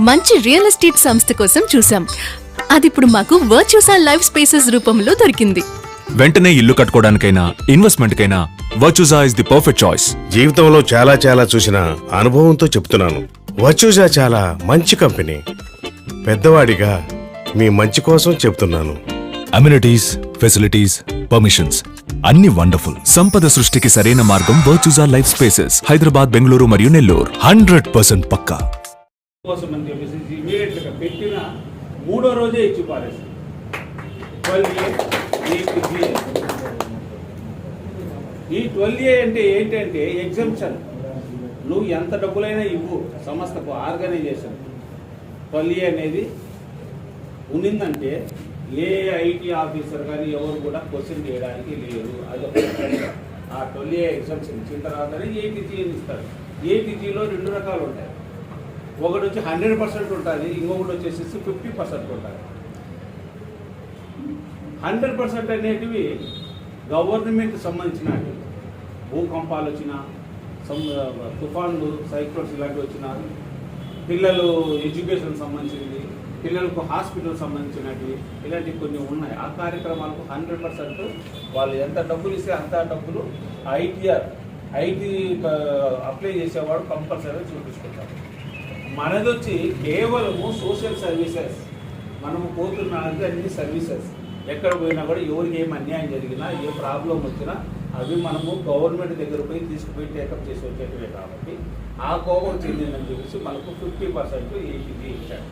మంచి real estate సంస్థ కోసం చూసాం అది ఇప్పుడు మాకు వర్చుసా లైఫ్ స్పేసెస్ రూపంలో దొరికింది. వెంటనే ఇల్లు కట్టుకోవడానికైనా ఇన్వెస్ట్మెంట్కైనా వర్చుజా ఇస్ ది పర్ఫెక్ట్ చాయిస్ జీవితంలో చాలా చాలా చూసిన అనుభవంతో చెప్తున్నాను. వచ్చుజా చాలా మంచి కంపెనీ పెద్దవాడిగా మీ మంచి కోసం చెప్తున్నాను. అమ్యూనిటీస్ ఫెసిలిటీస్ పర్మిషన్స్ అన్ని వండర్ఫుల్ సంపద సృష్టికి సరైన మార్గం వర్చుజా లైఫ్ స్పేసెస్ హైదరాబాద్ బెంగళూరు మరియు నెల్లూరు. హండ్రెడ్ పర్సెంట్ పక్కా. కోసం అని చెప్పేసి ఇమీడియట్గా పెట్టిన మూడో రోజే ఇచ్చి పారేసి. ట్వెల్వ్ ఏ ఈ ట్వెల్వ్ ఏ అంటే ఏంటంటే ఎగ్జామ్షన్ నువ్వు ఎంత డబ్బులైనా ఇవ్వు సంస్థకు ఆర్గనైజేషన్. ట్వెల్వ్ ఏ అనేది ఉన్నిందంటే ఏ ఐటీ ఆఫీసర్ కానీ ఎవరు కూడా క్వశ్చన్ చేయడానికి లేరు. అది ఒక ఆ ట్వెల్వ్ ఏ ఎగ్జామ్షన్ ఇచ్చిన తర్వాతనే ఏటీజీ అని ఇస్తారు. ఏటీజీలో రెండు రకాలు ఉంటాయి. ఒకటి వచ్చి హండ్రెడ్ పర్సెంట్ ఉంటుంది ఇంకొకటి వచ్చేసి ఫిఫ్టీ పర్సెంట్ ఉంటుంది. హండ్రెడ్ పర్సెంట్ అనేటివి గవర్నమెంట్కి సంబంధించినవి. భూకంపాలు వచ్చిన తుఫాన్లు సైక్లోన్స్ ఇలాంటివి వచ్చిన పిల్లలు ఎడ్యుకేషన్ సంబంధించినవి పిల్లలకు హాస్పిటల్ సంబంధించినవి ఇలాంటివి కొన్ని ఉన్నాయి. ఆ కార్యక్రమాలకు హండ్రెడ్ పర్సెంట్ వాళ్ళు ఎంత డబ్బులు ఇస్తే అంత డబ్బులు ఐటీఆర్ ఐటీ అప్లై చేసేవాడు కంపల్సరీగా చూపించుకుంటారు. మనది వచ్చి కేవలము సోషల్ సర్వీసెస్ మనము పోతున్నది అన్ని సర్వీసెస్ ఎక్కడ పోయినా కూడా ఎవరికి ఏం అన్యాయం జరిగినా ఏ ప్రాబ్లం వచ్చినా అవి మనము గవర్నమెంట్ దగ్గర పోయి తీసుకుపోయి టేకప్ చేసి వచ్చేటివే కాబట్టి ఆ కోపం చెందిందని చెప్పేసి మనకు ఫిఫ్టీ పర్సెంట్ ఏటీజీ ఇచ్చాడు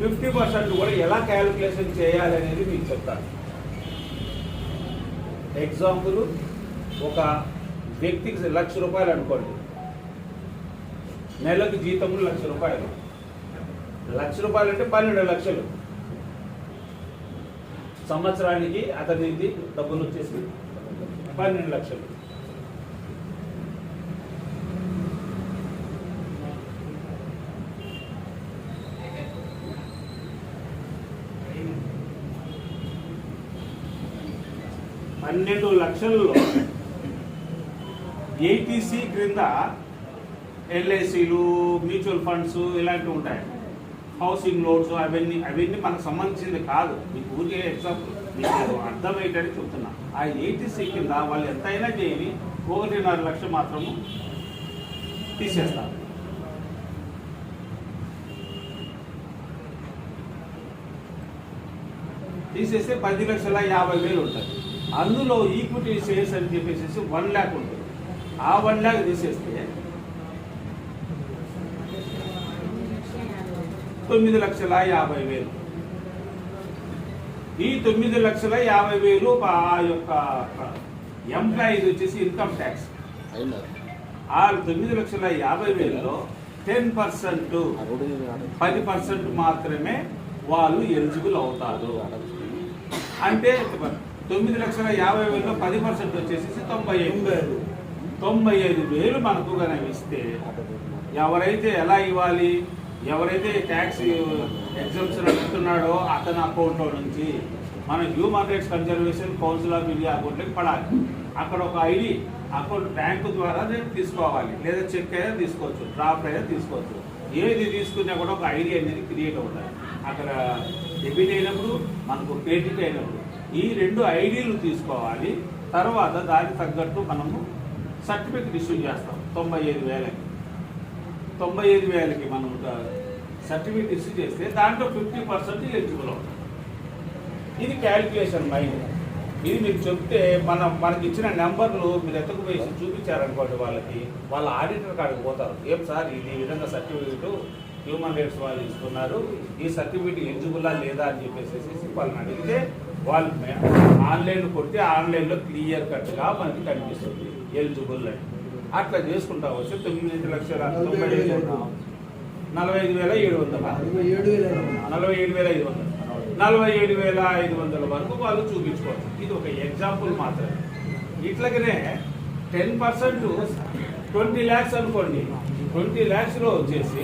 ఫిఫ్టీ పర్సెంట్ కూడా ఎలా క్యాలిక్యులేషన్ చేయాలి అనేది మీకు చెప్తాను. ఎగ్జాంపుల్ ఒక వ్యక్తికి లక్ష రూపాయలు అనుకోండి. నెలకు జీతము లక్ష రూపాయలు. లక్ష రూపాయలు అంటే పన్నెండు లక్షలు. సంవత్సరానికి అతనికి డబ్బులు వచ్చేసి పన్నెండు లక్షలు. పన్నెండు లక్షల్లో ఏటీసీ క్రింద ఎల్ఐసీలు మ్యూచువల్ ఫండ్స్ ఇలాంటివి ఉంటాయి. హౌసింగ్ లోన్స్ అవన్నీ అవన్నీ మనకు సంబంధించింది కాదు. మీకు ఊరికే ఎగ్జాంపుల్. మీకు అర్థమయ్యేటట్టు చెప్తున్నా. ఆ ఏటీసీ కింద వాళ్ళు ఎంతైనా చేయని ఒకటిన్నర లక్షలు మాత్రము తీసేస్తారు. తీసేస్తే పది లక్షల యాభై వేలు ఉంటుంది అందులో ఈక్విటీ షేర్స్ అని చెప్పేసి వన్ ల్యాక్ ఉంటుంది. ఆ వన్ ల్యాక్ తీసేస్తే తొమ్మిది లక్షల యాభై వేలు. ఈ తొమ్మిది లక్షల యాభై వేలు ఆ యొక్క ఎంప్లాయీస్ వచ్చేసి ఇన్కమ్ ట్యాక్స్. ఆ తొమ్మిది లక్షల యాభై వేలలో టెన్ పర్సెంట్ పది పర్సెంట్ మాత్రమే వాళ్ళు ఎలిజిబుల్ అవుతారు. అంటే తొమ్మిది లక్షల యాభై వేలలో పది పర్సెంట్ వచ్చేసి తొంభై ఐదు వేలు. తొంభై ఐదు వేలు మనకు కనుక ఇస్తే ఎవరైతే ఎలా ఇవ్వాలి? ఎవరైతే ట్యాక్స్ ఎగ్జామ్షన్ uh, అడుగుతున్నాడో అతని అకౌంట్లో నుంచి మన human rights conservation council of India అకౌంట్లోకి పడాలి. అక్కడ ఒక ఐడి అకౌంట్ బ్యాంకు ద్వారా నేను తీసుకోవాలి. లేదా చెక్ అయినా తీసుకోవచ్చు డ్రాఫ్ట్ అయినా తీసుకోవచ్చు. ఏది తీసుకున్నా కూడా ఒక ఐడి అనేది క్రియేట్ అవుతుంది అక్కడ డెబిట్ అయినప్పుడు మనకు క్రెడిట్ అయినప్పుడు. ఈ రెండు ఐడీలు తీసుకోవాలి. తర్వాత దానికి తగ్గట్టు మనము సర్టిఫికెట్ ఇష్యూ చేస్తాం. తొంభై ఐదు వేలకి. తొంభై ఐదు వేలకి మనం సర్టిఫికేట్ ఇష్యూ చేస్తే దాంట్లో ఫిఫ్టీ పర్సెంట్ ఎలిజిబుల్ అవుతుంది ఇది క్యాలిక్యులేషన్ మైండ్. ఇది మీరు చెప్తే మన మనకి ఇచ్చిన నెంబర్లు మీరు ఎత్తకు వేసి చూపించారనుకోండి వాళ్ళకి వాళ్ళ ఆడిటర్ కాడికి పోతారు. ఏం సార్ ఇది ఈ విధంగా సర్టిఫికేట్ హ్యూమన్ రైట్స్ వాళ్ళు ఇస్తున్నారు. ఈ సర్టిఫికేట్ ఎలిజిబుల్లా లేదా అని చెప్పేసి వాళ్ళని అడిగితే వాళ్ళు ఆన్లైన్ కొడితే ఆన్లైన్లో క్లియర్ కట్గా మనకి కనిపిస్తుంది. ఎలిజిబుల్ అని. అట్లా చేసుకుంటా వస్తే తొమ్మిది లక్షల తొంభై ఐదు నలభై ఐదు వేల ఏడు వందల. నలభై ఏడు వేల ఐదు వందలు. నలభై ఏడు వేల ఐదు వందల వరకు వాళ్ళు చూపించుకోవచ్చు. ఇది ఒక ఎగ్జాంపుల్ మాత్రమే. ఇట్లాగనే టెన్ పర్సెంట్ ట్వంటీ ల్యాక్స్ అనుకోండి. ట్వంటీ ల్యాక్స్లో వచ్చేసి